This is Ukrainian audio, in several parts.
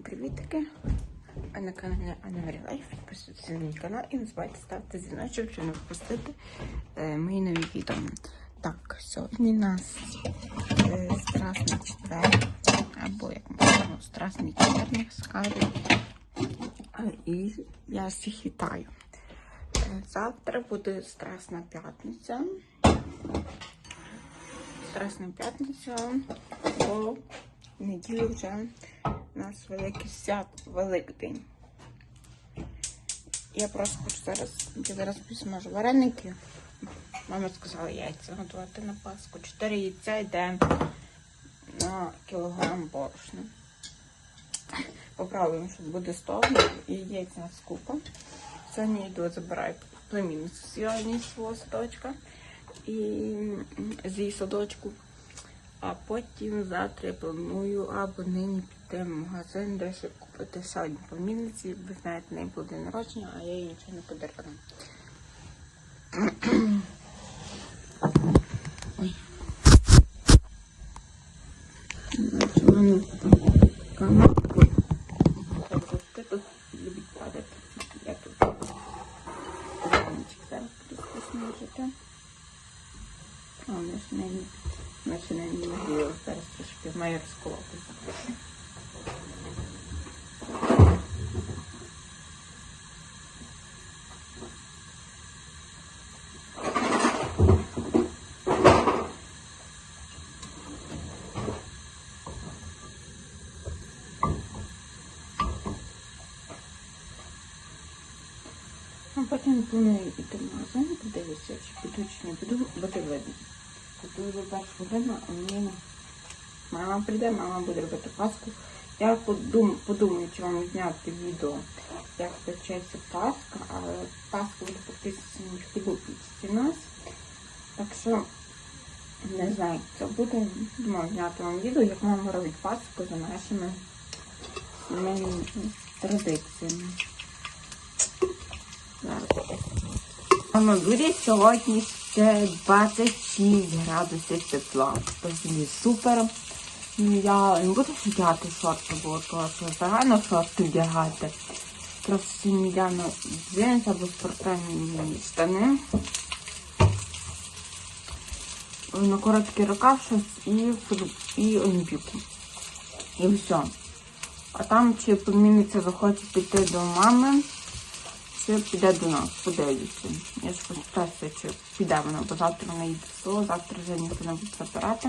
Всім привітки! Ви на каналі Анна Марі Лайф. Підписуйтесь на мій канал і не забувайте ставити дзвіночок, щоб не пропустити е, мої нові відео. Так, сьогодні у нас е, страсний четвер, або як можемо, страсний четвер скажуть. Е, І я всіх вітаю. Е, Завтра буде страсна п'ятниця. Страсна п'ятниця, бо неділю вже нас великий свят, Великдень. Я просто хочу зараз, я зараз посмажу вареники. Мама сказала яйця готувати на Пасху. Чотири яйця йде на кілограм борошна. Поправимо, що буде 100 і яйця скупа. Сьогодні йду, забираю племінницю сьогодні свого садочка і з її садочку. А потім завтра я планую або нині піти в магазин, ще купити сьогодні племінниці. Ви знаєте, не буде народження, а я їй нічого не подарувала. Ой. Значить, у мене камера. Ой. Ти тут любить падати. Я тут. Вагончик зараз буду посмажити. А, у нас не Наче не нагріло зараз трошки має розколоти. А потім планую йти в магазин, подивитися, чи піду, чи не піду, буде видно. Готую першу годину, а мені мама прийде, мама буде робити паску. Я подум, подумаю, чи вам зняти відео, як печеться паска, але паску буде фактично в хлібопічці у нас. Так що не знаю, це буде. Думаю, зняти вам відео, як мама робить паску за нашими традиціями. Зараз. Мама буде сьогодні ще 26 градусів тепла. Взагалі супер. Ну, Я не буду вдягати шорти, бо то загально шорти вдягати. Просто вдягну джинс або спортивні штани. На короткий рукав щось і, і олімпійку. І все. А там чи племінниця захоче піти до мами, чи піде до нас, подивлюся. Я ж спитаюся, чи піде вона, бо завтра вона їде в село, завтра вже ніхто не буде забирати.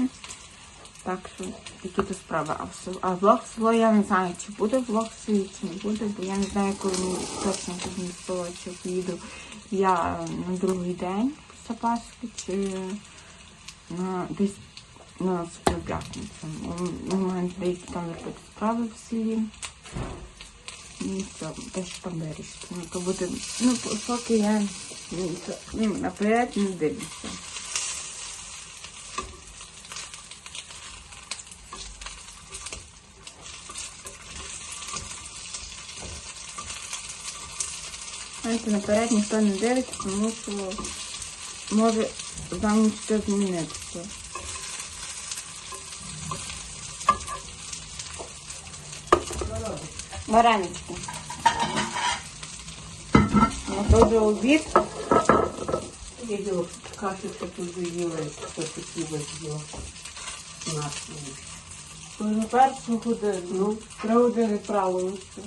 Так що такі то справи. А, в а влог в село я не знаю, чи буде влог в селі, чи не буде, бо я не знаю, коли мені точно буде в село, чи поїду я на другий день після Пасхи, чи на десь на наступну п'ятницю. У мене деякі там робити справи в селі. Ну, все, теж там вирішити. Ну, то буде, ну, поки я ну, то- наперед не дивлюся. Знаєте, наперед ніхто не дивиться, тому що може там щось змінитися. Варенички. Ну, то вже обід. Я делала кашу, что тут что спасибо сделала. Нас. Коли першу годину, Ну, три години правилися.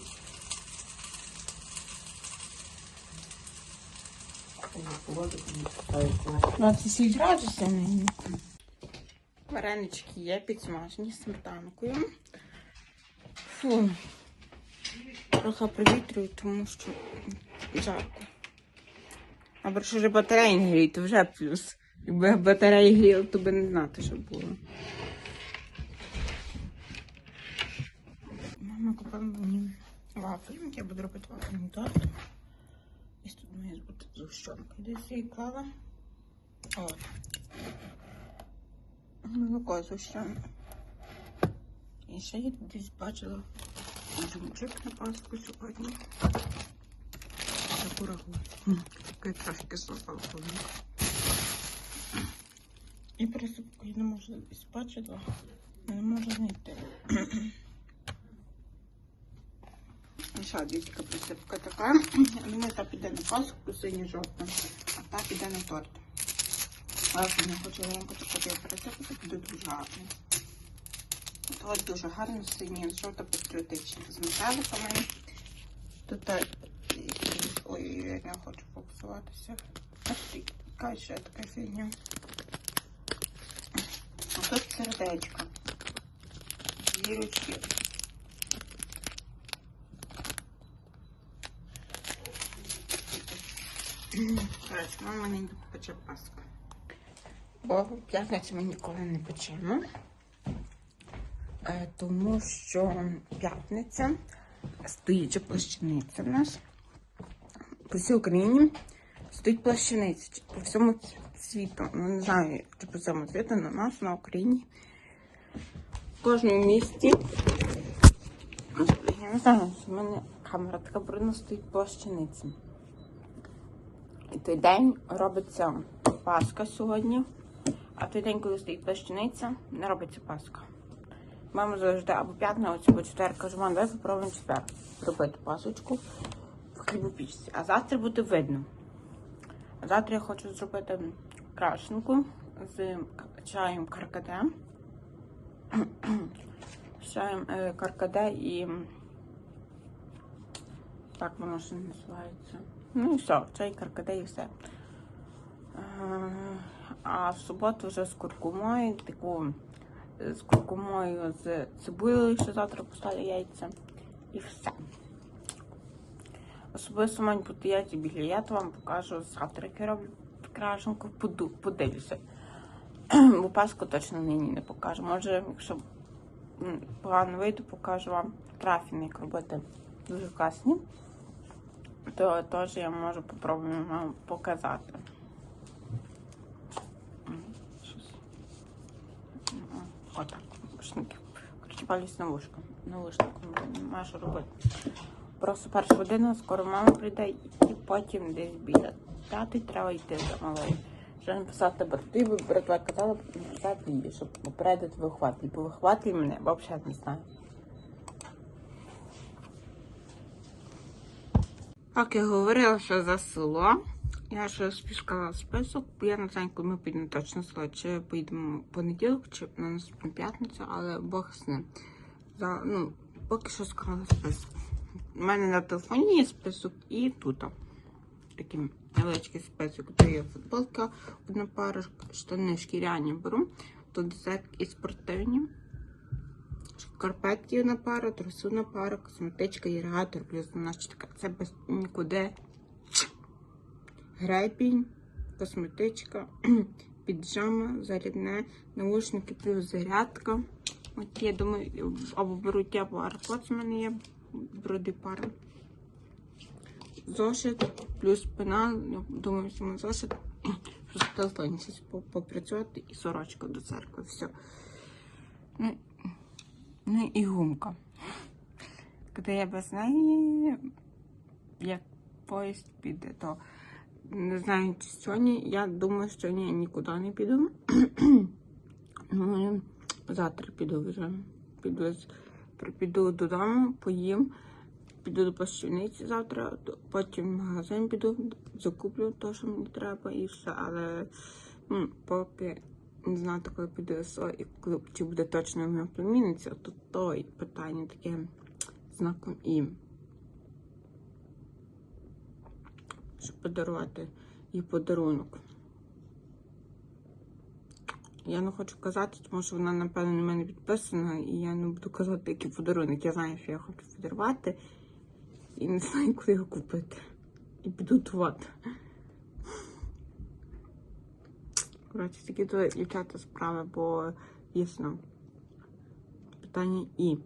не ставить. 26 градусів нині. Варенички є підсмажені з сметанкою. Фу. Трохи привітрюю, тому що жарко. А що вже батареї не гріють, то вже плюс. Якби батареї гріли, то би не знати, що було. Мама купила мені вафлі. Я буду робити вафельний торт. Ось тут має бути зущенка. Десь її клала. О. Молоко зущенка. І ще я десь бачила джумчик на паску сьогодні. Таку рагу. Такий трошки запалковий. І я не можу бачила, не можу знайти. ще яка присипка така. Думаю, та піде на паску синя жовта, а та піде на торт. Але я хочу легенько таку пересипати, буде дуже гарно. От дуже гарно синя жовта патріотична. З метеликами. Тут е, якісь- ой, я не хочу фокусуватися. Ти, яка ще така фігня. А тут сердечко. Зірочки. Коротше, мама не пече паску. Бо п'ятницю ми ніколи не печемо. Е, тому що п'ятниця стоїть плащаниця в нас. По всій Україні стоїть плащаниця. По всьому світу. Ну, не знаю, чи по всьому світу, у нас на Україні. В кожному місті. Я не знаю, в мене камера така брудна стоїть плащаниця. І той день робиться Пасха сьогодні. А той день, коли стоїть плащаниця, не робиться Пасха. Мама завжди або п'ятницю, або четвер. Кажу, мам, давай попробуємо четвер робити пасочку в хлібопічці. А завтра буде видно. А завтра я хочу зробити крашенку з чаєм каркаде. З чаєм е, каркаде і. Так воно ще називається. Ну і все, чай каркаде і все. Е, А в суботу вже з куркумою, таку з куркумою з цибулею, що завтра поставлю яйця. І все. Особисто мають бути яйця білі. Я то вам покажу завтра, як я роблю крашенку, подивлюся. Бо паску точно нині не покажу. Може, якщо погано вийде, покажу вам трафіни, як робити дуже класні. То теж я можу попробую вам показати. М, щось. М, Отак, наушники. Коротше, палюсь на вушко. Наушником немає що робити. Просто перша година, скоро мама прийде, і потім десь біля п'ятий треба йти за малою. Вже написати бо братва казала написати їй, щоб попередити вихватлі. Бо вихватлі мене взагалі не знаю. Так, я говорила, що за село. Я ще спіскала список, бо я не знаю, ми підемо точно в чи поїдемо в понеділок, чи на наступну п'ятницю, але Бог з ним. За, ну, поки що склала список. У мене на телефоні є список і тут. Такий невеличкий список. Тут є футболка, одна пара, штани шкіряні беру. Тут десерт і спортивні. Шкарпетки одна пара, труси одна пара, косметичка, іригатор, плюс така. Це без нікуди. Гребінь, косметичка, піджама, зарядне, наушники плюс зарядка. От я думаю, або беру ті, або AirPods у мене є, беру дві пари. Зошит, плюс пенал, я думаю, що ми зошит, в щось по- попрацювати і сорочка до церкви, все. Ну, ну і гумка. Коли я без неї, як поїзд піде, то не знаю, чи сьогодні. Я думаю, що ні, нікуди не піду. Ну, завтра піду вже. Піду, піду додому, поїм, піду до плащаниці завтра, потім в магазин піду, закуплю те, що мені треба, і все. Але м, поки не знаю, коли піду СО, і коли, чи буде точно моя племінниця, то то і питання таке знаком І. щоб подарувати їй подарунок. Я не хочу казати, тому що вона, напевно, на мене підписана, і я не буду казати, який подарунок. Я знаю, що я хочу подарувати, і не знаю, куди його купити. І підготувати. Коротше, такі дівчата справи, бо дійсно питання і.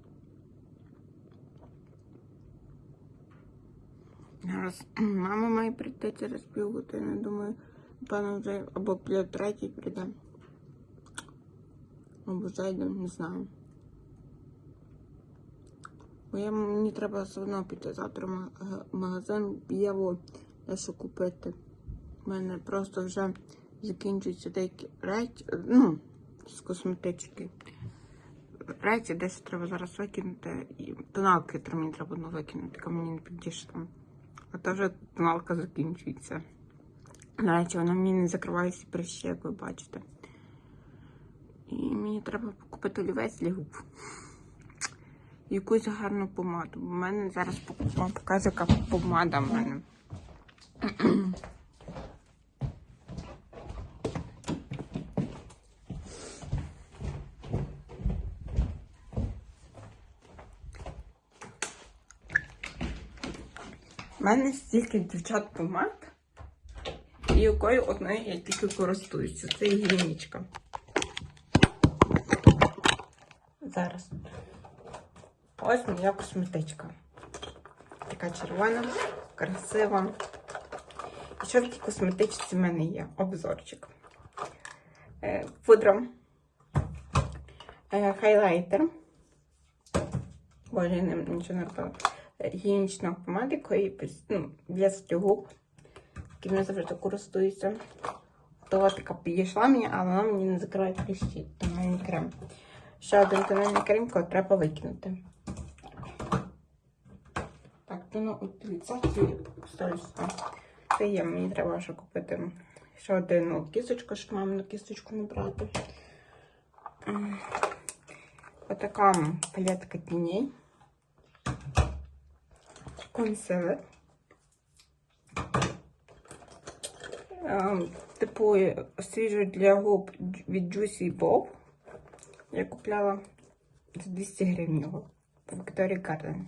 Зараз мама має прийти через півгодини, думаю, напевно, вже або біля третій прийде. Або зайде, не знаю. Бо я, мені треба все одно піти завтра в магазин Єву дещо купити. У мене просто вже закінчуються деякі речі, ну, з косметички. речі, дещо треба зараз викинути. І тоналки мені треба одну викинути, яка мені не підійшла. А то вже тоналка закінчується. Речі, вона мені не закриває всі прищі, як ви бачите. І мені треба купити олівець для губ. Якусь гарну помаду. У мене зараз вам показує, яка помада в мене. Мене стільки дівчат помад, і якою одною я тільки користуюся. Це гігієнічка. Зараз. Ось моя косметичка. Така червона, красива. І що в тій косметичці в мене є? Обзорчик. Е, пудра. Е, хайлайтер. Боже, я нічого не робила. Гігієнічна помада, якої ну, для стягуб, яким я завжди користуюся. То така підійшла мені, але вона мені не закриває кліщі. Тональний крем. Ще один тональний крем, який треба викинути. Так, то на утилізацію. Це є, мені треба ще купити ще одну кісточку, щоб мамину кісточку не брати. Отака палетка тіней. Консилер. Ем, Типу свіжий для губ від Juicy Bob. Я купляла за 200 гривень його в Victoria Garden.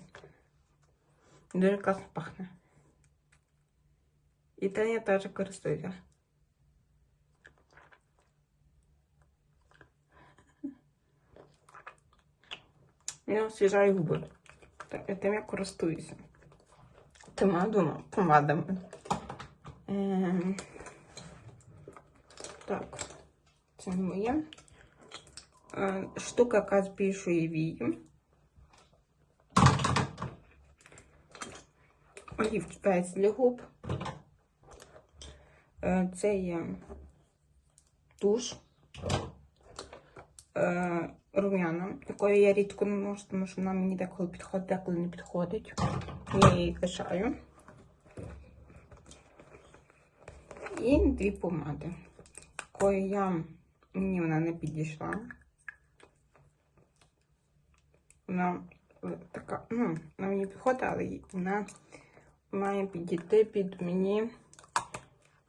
Дуже класно пахне. І тим я теж користуюся. Він освіжає губи. Тим я користуюся. Тима дома помадами. Ем, так, це не моє. Е, штука, яка збільшує вії. Олівець для губ. Е, Це є туш. Е, Рум'яна, якою я рідко наношу, тому що вона мені деколи підходить, деколи не підходить. Я її кишаю. І дві помади. Якої я мені вона не підійшла. Вона е, така, ну, вона мені підходить, але вона має підійти під мені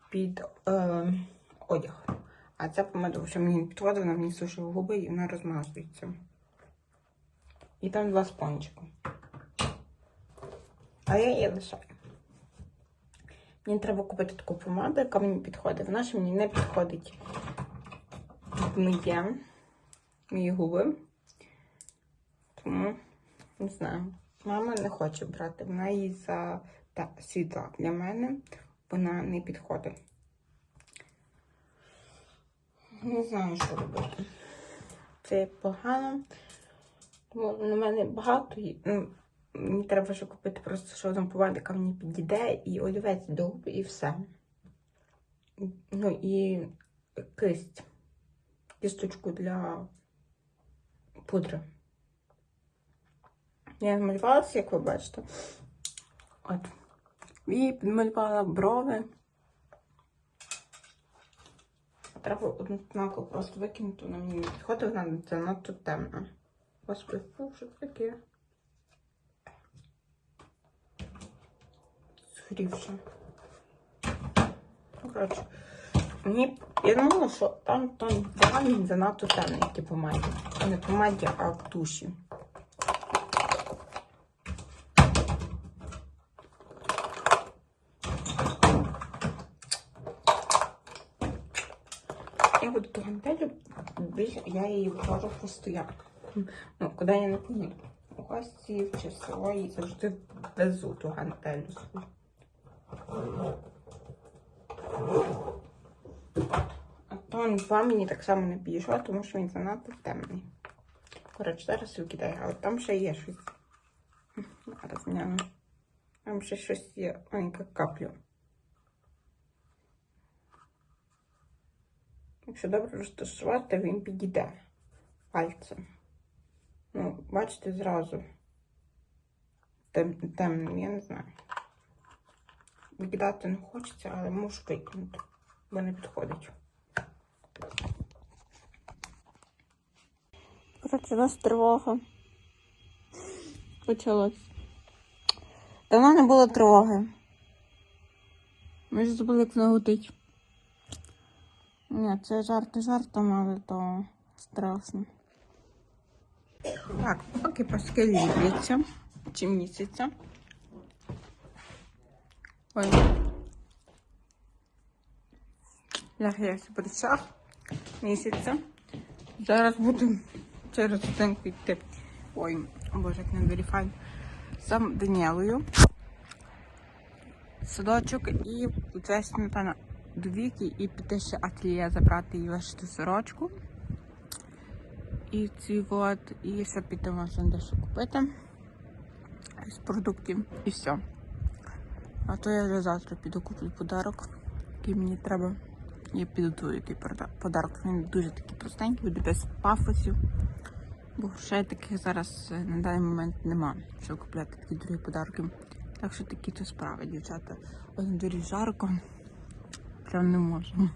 під е, одяг. А ця помада вже мені не підходить, вона мені сушить губи і вона розмазується. І там два спончика. А я її лишаю. Мені треба купити таку помаду, яка мені підходить. Вона ж мені не підходить під моє, мої губи. Тому не знаю. Мама не хоче брати. Вона її за світла для мене. Вона не підходить. Не знаю, що робити. Це погано. Тому на мене багато. Ну, мені треба ще купити просто ще одну помаду, яка мені підійде, і олівець до губ, і все. Ну і кисть. Кісточку для пудри. Я намалювалася, як ви бачите. От. І підмалювала брови. Треба одну знаку просто викинути, вона мені не підходить, вона занадто темна. Господи, фу, що це таке? Згорівше. Ну, Коротше, мені, я думала, що там тон він занадто темний, як і помаді. Не помаді, а в туші. Я буду ту гантелю, я її ввожу в постоянку. Ну, куди я не. У гості в село і завжди везу ту гантелю. А тон 2 мені так само не підійшов, тому що він занадто темний. Коротше, зараз викидаю, але там ще є щось. Зараз. Там ще щось є, маленька капля. Якщо добре розташувати, він підійде пальцем. Ну, бачите, зразу. Тем, темним, я не знаю. Викидати не хочеться, але можу викинути, бо не підходить. Коротше, у нас тривога. Почалось. Давно не було тривоги. Ми ж забули, як нагодить. Ні, це жарти жартом, але то страшно. Так, поки паски ліпляться. Чи місяця. Ой. Я грівся місяця. Зараз буду через годинку йти. Ой, боже, як на дворі файн. Сам Даніелою. Садочок і це, напевно, до віки і піти ще ательє забрати і вишити сорочку. І ці от, і ще піти можна дещо купити з продуктів і все. А то я вже завтра піду куплю подарок, який мені треба. Я підготую який подарок. Він дуже такий простенький, буде без пафосів. Бо грошей таких зараз е, на даний момент нема, щоб купляти такі другі подарки. Так що такі то справи, дівчата. На дворі жарко. Прям не можу.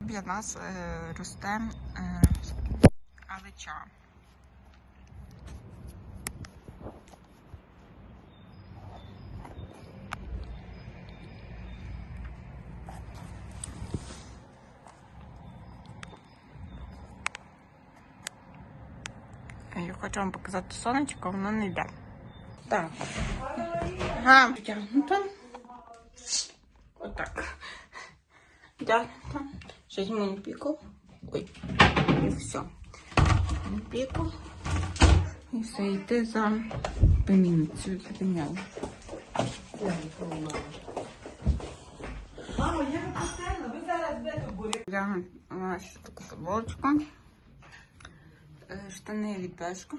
Біля нас е, росте е, алеча. Я хочу вам показати сонечко, воно не йде. Так. Ага, втягнуто. Отак. Втягнуто. Ще візьму піку. Ой. І все. Піку. І все, йти за помінницю, за Дем'яном. Мамо, я не постійно, ви зараз будете в бурі. Я ось таку футболочку. Е, Штани від Пешко.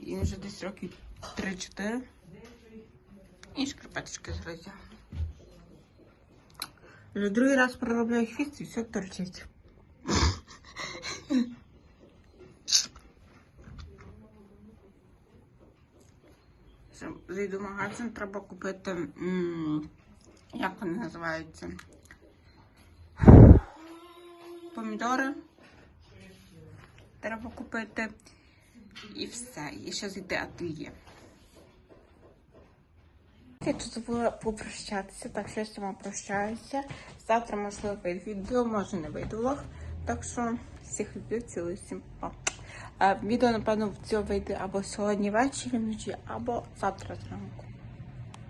І вже десь років 3-4. І шкарпеточки з Вже другий раз проробляю хвіст і все торчить. Зайду в магазин, треба купити, як вони називаються? Помідори. Треба купити. І все. І ще зайти ательє. Я тут забула попрощатися, так що я з цим прощаюся. Завтра, можливо, вийде відео, може не вийде влог. Так що всіх люблю, цілую, всім па. Відео, напевно, в цього вийде або сьогодні ввечері вночі, або завтра зранку.